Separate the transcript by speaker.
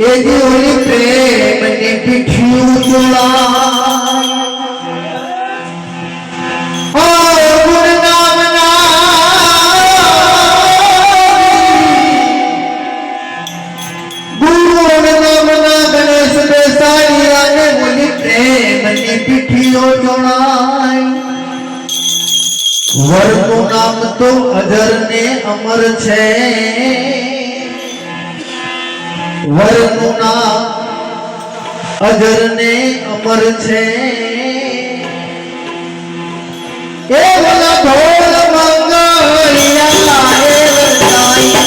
Speaker 1: ఎదురు ప్రేమని భిక్షుతులా વર્ગનું નામ તો અજર અમર છે વર્ણુના અજર ને અમર છે. એ ભલા ઢોલ મંગળિયા એ વરસાઈ